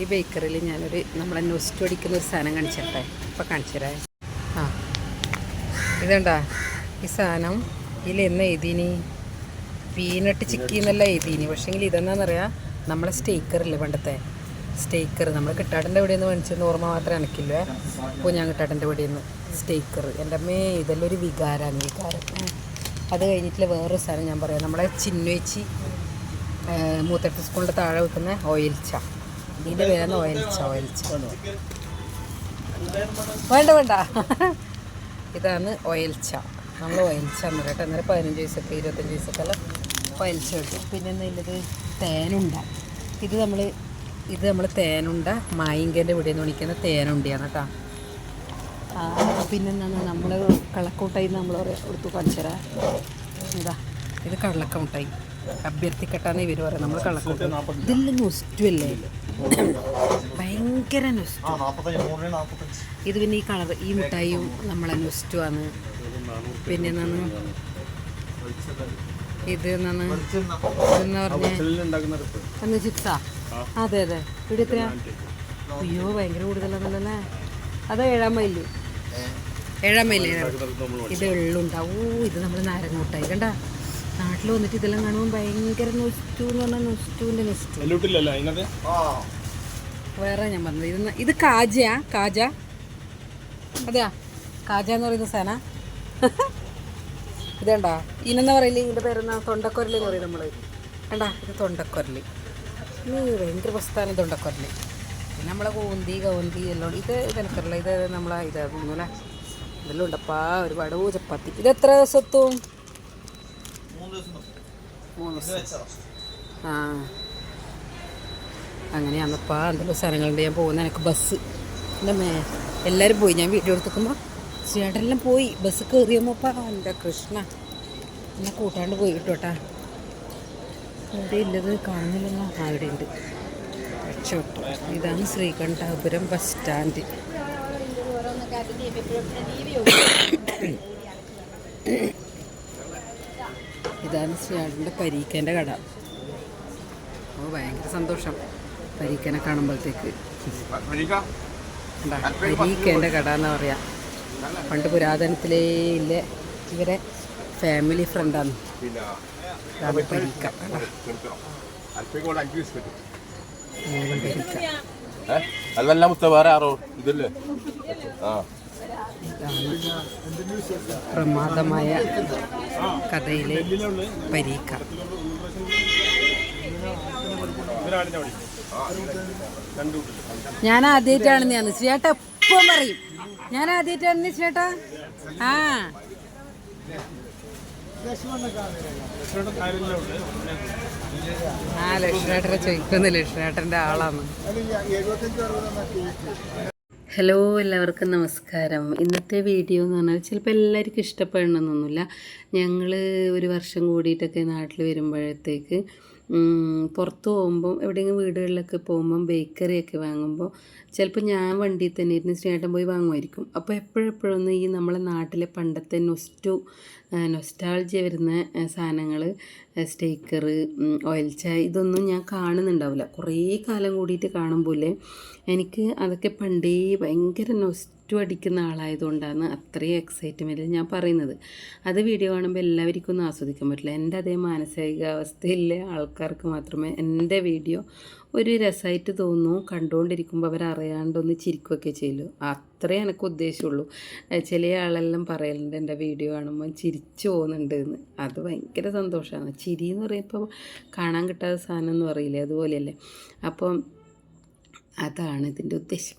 ഈ ബേക്കറിൽ ഞാനൊരു നമ്മളെ നൊസ്റ്റ് അടിക്കുന്ന ഒരു സാധനം കാണിച്ചിട്ടെ? ഇപ്പം കാണിച്ചേ ആ. ഇതുണ്ടാ ഈ സാധനം ഇതിൽ എന്ന് എഴുതിനി? പീനട്ട് ചിക്കി എന്നല്ല എഴുതീനി. പക്ഷേങ്കിൽ ഇതെന്നാന്നറിയാം? നമ്മളെ സ്റ്റേക്കറില്ലേ പണ്ടത്തെ? സ്റ്റേക്കർ നമ്മൾ കിട്ടാടന്റെ ഇവിടെ നിന്ന് മേടിച്ചെന്ന് ഓർമ്മ മാത്രമേ എനിക്കില്ലേ? അപ്പോൾ ഞാൻ കിട്ടാടന്റെ ഇവിടെ നിന്ന് സ്റ്റേക്കർ എന്റെ അമ്മേ ഇതെല്ലാം ഒരു വികാരമാണ് വികാരം. അത് കഴിഞ്ഞിട്ടുള്ള വേറൊരു സാധനം ഞാൻ പറയാം. നമ്മളെ ചിന്നുവെച്ചി മൂത്തട്ട് സ്കൂളിന്റെ താഴെ വെക്കുന്ന ഓയിൽച്ച ഇതിന്റെ പേരാണ് ഓയിൽച്ച ഓയിൽച്ച വേണ്ട വേണ്ട. ഇതാണ് ഒയൽച്ച നമ്മൾ ഒയൽച്ച എന്ന് പറയട്ടെ അന്നേരം പതിനഞ്ച് വയസ്സൊക്കെ ഇരുപത്തഞ്ച് വയസ്സൊക്കെ ഒയൽച്ച കിട്ടും പിന്നെ എന്നുള്ളത് തേനുണ്ട. ഇത് നമ്മൾ ഇത് നമ്മൾ തേനുണ്ട. മായിങ്കന്റെ ഇവിടെ നിന്ന് വിളിക്കുന്ന തേനുണ്ടിയാണ് കേട്ടോ. ആ, പിന്നെന്താണ് നമ്മൾ കള്ളക്കൂട്ടായി നമ്മൾ എടുത്തു കാണിച്ചരാ എന്താ ഇത് കള്ളക്കൂട്ടായി. അഭ്യർത്ഥിക്കട്ടാന്ന് ഇവർ പറയാം. നമ്മൾ കള്ളക്കൂട്ട ഇതിൽ നിന്ന് അല്ലേ? ഭയങ്കര നൊസ്റ്റു. ഇത് പിന്നെ ഈ കളർ ഈ മിഠായിയും നമ്മളെ നൊസ്റ്റു ആണ്. പിന്നെ എന്നാണ് ഇത് എന്നാണ് എന്ന് പറഞ്ഞ ചിപ്സാ? അതെ അതെ. ഇവിടെ എത്രയാ അയ്യോ ഭയങ്കര കൂടുതലാണല്ലേ? അത് ഏഴാം മൈൽ. ഏഴാം മൈൽ ഇത് എള്ളുണ്ടാവും ഇത് നമ്മൾ നാരങ്ങ മുട്ടായി കണ്ട? നാട്ടിൽ വന്നിട്ട് ഇതെല്ലാം കാണുമ്പോൾ ഭയങ്കര നൊസ്റ്റു. എന്ന് പറഞ്ഞാൽ നൊസ്റ്റുവിന്റെ നൊസ്റ്റു വേറെ ഞാൻ പറഞ്ഞത്. ഇത് ഇത് കാജയാ കാജ. അതെയാ? കാജ എന്ന് പറയുന്ന സേന? ഇതേണ്ടാ? ഇനെന്ന് പറയില്ലേ ഇതിന്റെ പേരെന്നാ? തൊണ്ടക്കൊരലി എന്ന് പറയും നമ്മൾ കണ്ടാ? ഇത് തൊണ്ടക്കൊരലി ഭയങ്കര പ്രസ്ഥാനം തൊണ്ടക്കൊരലി പിന്നെ നമ്മളെ കൂന്തി കൗന്തി എല്ലാം ഇത് ഇതെനിക്കറിയില്ല ഇത് നമ്മളെ ഇതാകുന്നു അല്ലേ? ഇതെല്ലാം ഉണ്ടപ്പാ ഒരുപാട് ചപ്പാത്തി. ഇത് എത്ര ദിവസം എത്തും ആ. അങ്ങനെയാണപ്പാ എന്തെങ്കിലും സ്ഥലങ്ങളുണ്ട്. ഞാൻ പോകുന്ന എനിക്ക് ബസ്. എന്റെ മേ എല്ലാവരും പോയി. ഞാൻ വീഡിയോ എടുത്തുക്കുമ്പോൾ ചേട്ടനെല്ലാം പോയി. ബസ് കയറിയപ്പോൾ എന്റെ കൃഷ്ണ. എന്നെ കൂട്ടാണ്ട് പോയി കിട്ടോട്ടാ അവിടെ ഇല്ലത് കാണുന്നില്ലല്ലോ. അവിടെ ഉണ്ട്. രക്ഷപ്പെട്ടു ഇതാണ് ശ്രീകണ്ഠാപുരം ബസ് സ്റ്റാൻഡ്. ഇതാണ് ശ്രീയാടിന്റെ പരീക്കേന്റെ കട. ഓ ഭയങ്കര സന്തോഷം. പരീക്കനെ കാണുമ്പോഴത്തേക്ക്. പരീക്കന്റെ കട എന്ന് പറയാം. പണ്ട് പുരാതനത്തിലേ ഇല്ല. ഇവരെ ഫാമിലി ഫ്രണ്ടാണ്. പരീക്ക പരീക്ക. മുത്ത വേറെ ആറോ ഇതല്ലേ? ആ. പ്രമാദമായ കഥയിലെ പരീക്ക. ഞാൻ ആദ്യമായിട്ടാണ് ഞാൻ ചേട്ടാ എപ്പം പറയും. ഞാൻ ആദ്യമായിട്ടാണ് ചേട്ടാ ആ. ആ ലക്ഷ്മേട്ടനെ ചോദിക്കുന്ന ലക്ഷ്മേട്ടന്റെ ആളാണ്. ഹലോ എല്ലാവർക്കും നമസ്കാരം. ഇന്നത്തെ വീഡിയോ എന്ന് പറഞ്ഞാൽ ചിലപ്പോൾ എല്ലാവർക്കും ഇഷ്ടപ്പെടണമെന്നൊന്നുമില്ല ഞങ്ങൾ ഒരു വർഷം കൂടിയിട്ടൊക്കെ നാട്ടിൽ വരുമ്പോഴത്തേക്ക് പുറത്ത് പോകുമ്പം എവിടെയെങ്കിലും വീടുകളിലൊക്കെ പോകുമ്പം ബേക്കറിയൊക്കെ വാങ്ങുമ്പോൾ ചിലപ്പോൾ ഞാൻ വണ്ടിയിൽ തന്നെ ഇരുന്ന് സ്നേഹം പോയി വാങ്ങുമായിരിക്കും. അപ്പോൾ എപ്പോഴെപ്പോഴൊന്നും ഈ നമ്മളെ നാട്ടിലെ പണ്ടത്തെ നൊസ്റ്റു നൊസ്റ്റാൾജിയ വരുന്ന സാധനങ്ങൾ സ്റ്റേക്കർ ഓയിൽ ചായ ഇതൊന്നും ഞാൻ കാണുന്നുണ്ടാവില്ല. കുറേ കാലം കൂടിയിട്ട് കാണുമ്പോൾ എനിക്ക് അതൊക്കെ പണ്ടേ ഭയങ്കര നൊസ്റ്റു അടിക്കുന്ന ആളായതുകൊണ്ടാണ് അത്രയും എക്സൈറ്റ്മെന്റിൽ ഞാൻ പറയുന്നത്. അത് വീഡിയോ കാണുമ്പോൾ എല്ലാവർക്കും ഒന്നും ആസ്വദിക്കാൻ പറ്റില്ല. എന്റെ അതേ മാനസികാവസ്ഥയിലെ ആൾക്കാർക്ക് മാത്രമേ എന്റെ വീഡിയോ ഒരു രസമായിട്ട് തോന്നും കണ്ടുകൊണ്ടിരിക്കുമ്പോൾ അവർ അറിയാണ്ടൊന്ന് ചിരിക്കുകയൊക്കെ ചെയ്യലു. അത്രേ എനിക്ക് ഉദ്ദേശമുള്ളൂ ചില ആളെല്ലാം പറയലുണ്ട് എന്റെ വീഡിയോ കാണുമ്പോൾ ചിരിച്ചു പോകുന്നുണ്ട് എന്ന് അത് ഭയങ്കര സന്തോഷമാണ് ചിരി എന്ന് പറയുമ്പോൾ കാണാൻ കിട്ടാത്ത സാധനം എന്ന് പറയില്ലേ അതുപോലെയല്ലേ. അപ്പം അതാണ് ഇതിന്റെ ഉദ്ദേശം.